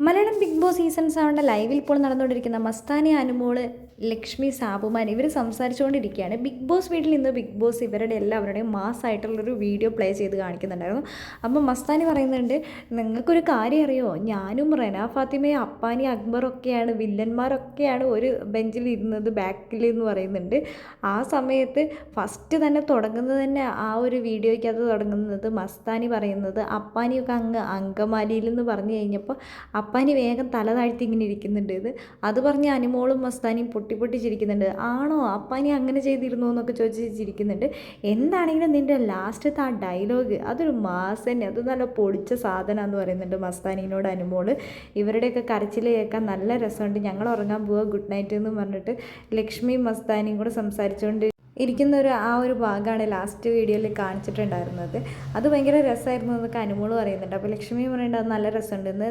Malayalam Bigg Boss season സെവന്റെ ലൈവിൽ ഇപ്പോൾ നടന്നുകൊണ്ടിരിക്കുന്ന മസ്താനി അനുമോൾ ലക്ഷ്മി സാബുമാൻ ഇവർ സംസാരിച്ചുകൊണ്ടിരിക്കുകയാണ്. ബിഗ് ബോസ് വീട്ടിൽ ഇന്ന് ബിഗ് ബോസ് ഇവരുടെ എല്ലാവരുടെയും മാസ്സായിട്ടുള്ളൊരു വീഡിയോ പ്ലേ ചെയ്ത് കാണിക്കുന്നുണ്ടായിരുന്നു. അപ്പോൾ മസ്താനി പറയുന്നുണ്ട് നിങ്ങൾക്കൊരു കാര്യം അറിയോ? ഞാനും റെന ഫാത്തിമയും അപ്പാനി അക്ബറൊക്കെയാണ് വില്ലന്മാരൊക്കെയാണ് ഒരു ബെഞ്ചിൽ ഇരുന്നത് ബാക്കിൽ എന്ന് പറയുന്നുണ്ട്. ആ സമയത്ത് ഫസ്റ്റ് തന്നെ തുടങ്ങുന്നത് തന്നെ ആ ഒരു വീഡിയോയ്ക്കകത്ത് തുടങ്ങുന്നത് മസ്താനി പറയുന്നത്. അപ്പാനിയൊക്കെ അങ്ങ് അങ്കമാലിയിൽ എന്ന് പറഞ്ഞു കഴിഞ്ഞപ്പോൾ അപ്പാനി വേഗം തല താഴ്ത്തി ഇങ്ങനെ ഇരിക്കുന്നുണ്ട് ഇത്. അത് പറഞ്ഞ് അനുമോളും മസ്താനിയും പൊട്ടി പൊട്ടി ചിരിക്കുന്നുണ്ട് ആണോ അപ്പാനി അങ്ങനെ ചെയ്തിരുന്നു എന്നൊക്കെ ചോദിച്ച് ചിരിക്കുന്നുണ്ട് എന്താണെങ്കിലും നിന്റെ ലാസ്റ്റത്തെ ആ ഡയലോഗ് അതൊരു മാസ് തന്നെ അത് നല്ല പൊളിച്ച എന്ന് പറയുന്നുണ്ട് മസ്താനിനോട് അനുമോൾ. ഇവരുടെയൊക്കെ കരച്ചിൽ കേൾക്കാൻ നല്ല രസമുണ്ട്. ഞങ്ങൾ ഉറങ്ങാൻ പോവുക ഗുഡ് നൈറ്റ് എന്ന് പറഞ്ഞിട്ട് ലക്ഷ്മി മസ്താനിയും കൂടെ സംസാരിച്ചുകൊണ്ട് ഇരിക്കുന്ന ഒരു ആ ഒരു ഭാഗമാണ് ലാസ്റ്റ് വീഡിയോയിൽ കാണിച്ചിട്ടുണ്ടായിരുന്നത്. അത് ഭയങ്കര രസമായിരുന്നു എന്നൊക്കെ അനുമോൾ പറയുന്നുണ്ട്. അപ്പോൾ ലക്ഷ്മി പറയുന്നുണ്ട് അത് നല്ല രസമുണ്ട്. എന്ന്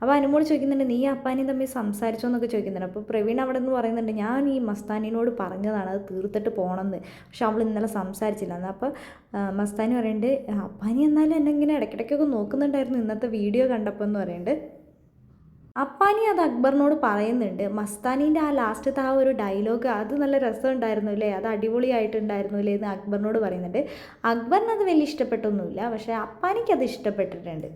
അപ്പോൾ അനുമോൾ ചോദിക്കുന്നുണ്ട് നീ അപ്പാനി തമ്മിൽ സംസാരിച്ചോ? എന്നൊക്കെ ചോദിക്കുന്നുണ്ട്. അപ്പോൾ പ്രവീൺ അവിടെ നിന്ന് പറയുന്നുണ്ട് ഞാൻ ഈ മസ്താനിനോട് പറഞ്ഞതാണ് അത് തീർത്തിട്ട് പോകണമെന്ന് പക്ഷെ അവൾ ഇന്നലെ സംസാരിച്ചില്ല. അപ്പോൾ മസ്താനി പറയുന്നുണ്ട് അപ്പാനി എന്നാലും എന്നെ ഇങ്ങനെ ഇടയ്ക്കിടയ്ക്കൊക്കെ നോക്കുന്നുണ്ടായിരുന്നു ഇന്നത്തെ വീഡിയോ കണ്ടപ്പോൾ എന്ന് പറയുന്നുണ്ട്. അപ്പാനി അത് അക്ബറിനോട് പറയുന്നുണ്ട്. മസ്താനീന്റെ ആ ലാസ്റ്റത്തെ ആ ഒരു ഡയലോഗ് അത് നല്ല രസമുണ്ടായിരുന്നു അല്ലേ? അത് അടിപൊളിയായിട്ടുണ്ടായിരുന്നു അല്ലേ എന്ന് അക്ബറിനോട് പറയുന്നുണ്ട്. അക്ബറിനത് വലിയ ഇഷ്ടപ്പെട്ടൊന്നുമില്ല. പക്ഷേ അപ്പാനിക്ക് അത് ഇഷ്ടപ്പെട്ടിട്ടുണ്ട്.